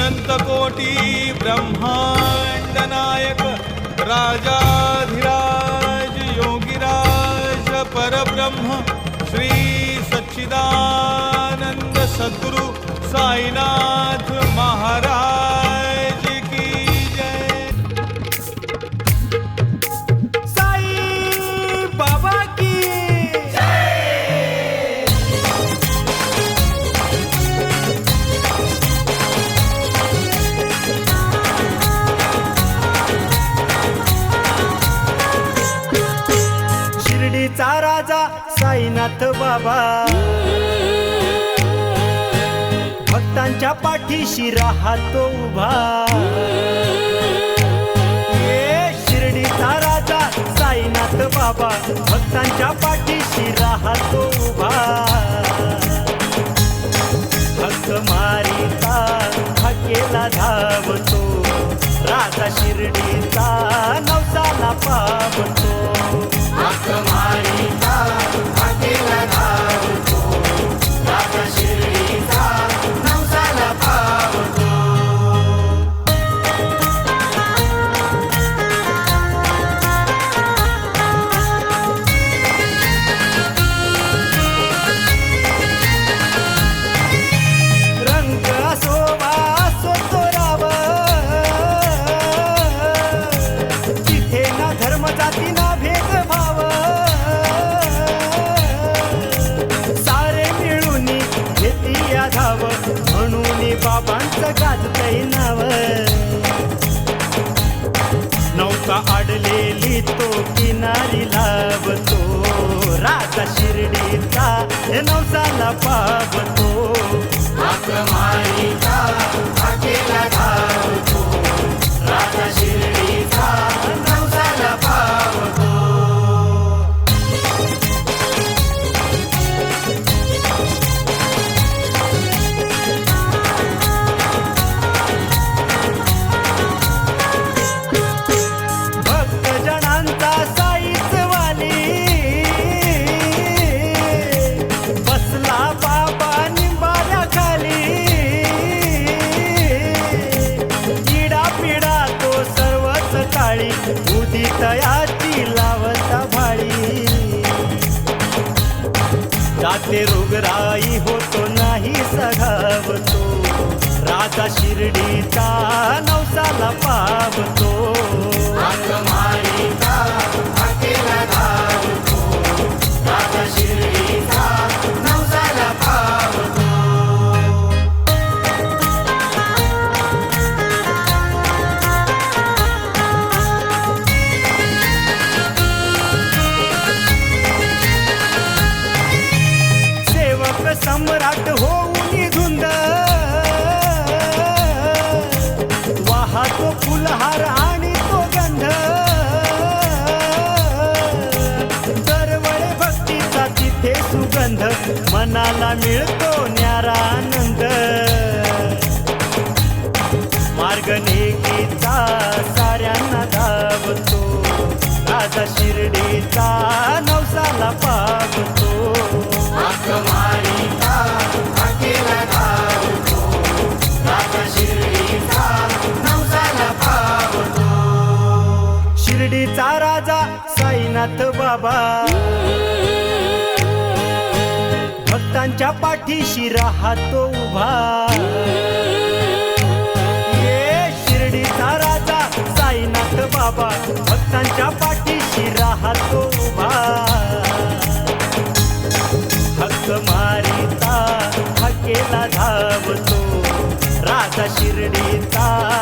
अनन्तकोटि ब्रह्माण्डनायक राजाधिराज योगिराज परब्रह्म श्री सच्चिदानन्द सद्गुरु साईना साईनाथ बाबा. भक्तांच्या पाठीशी राहतो उभा. ये शिर्डीचा राजा साईनाथ बाबा भक्तांच्या पाठीशी राहतो उभा. भक्त मारिता हकेला धावतो. राजा शिर्डीचा नवसाला पावतो. हक गाजतय नाव नौका अडलेली तो किनारी लाभतो राजा शिर्डीचा हे नवसाला पावतो. जाते रोगराई होतो नाही सघावतो राजा शिर्डीचा नवसाला पावतो. तो फुलहार आणि तो गंध. दरवळे भक्तीचा तिथे सुगंध मनाला मिळतो न्यारा आनंद मार्ग नेकीचा साऱ्यांना धावतो राजा शिर्डीचा शिर्डीचा राजा साईनाथ बाबा. भक्तांच्या पाठीशी राहतो उभा. ये शिर्डीचा राजा साईनाथ बाबा भक्तांच्या पाठीशी राहतो उभा. हक्क मारिता हकेला धावतो. राजा शिर्डीचा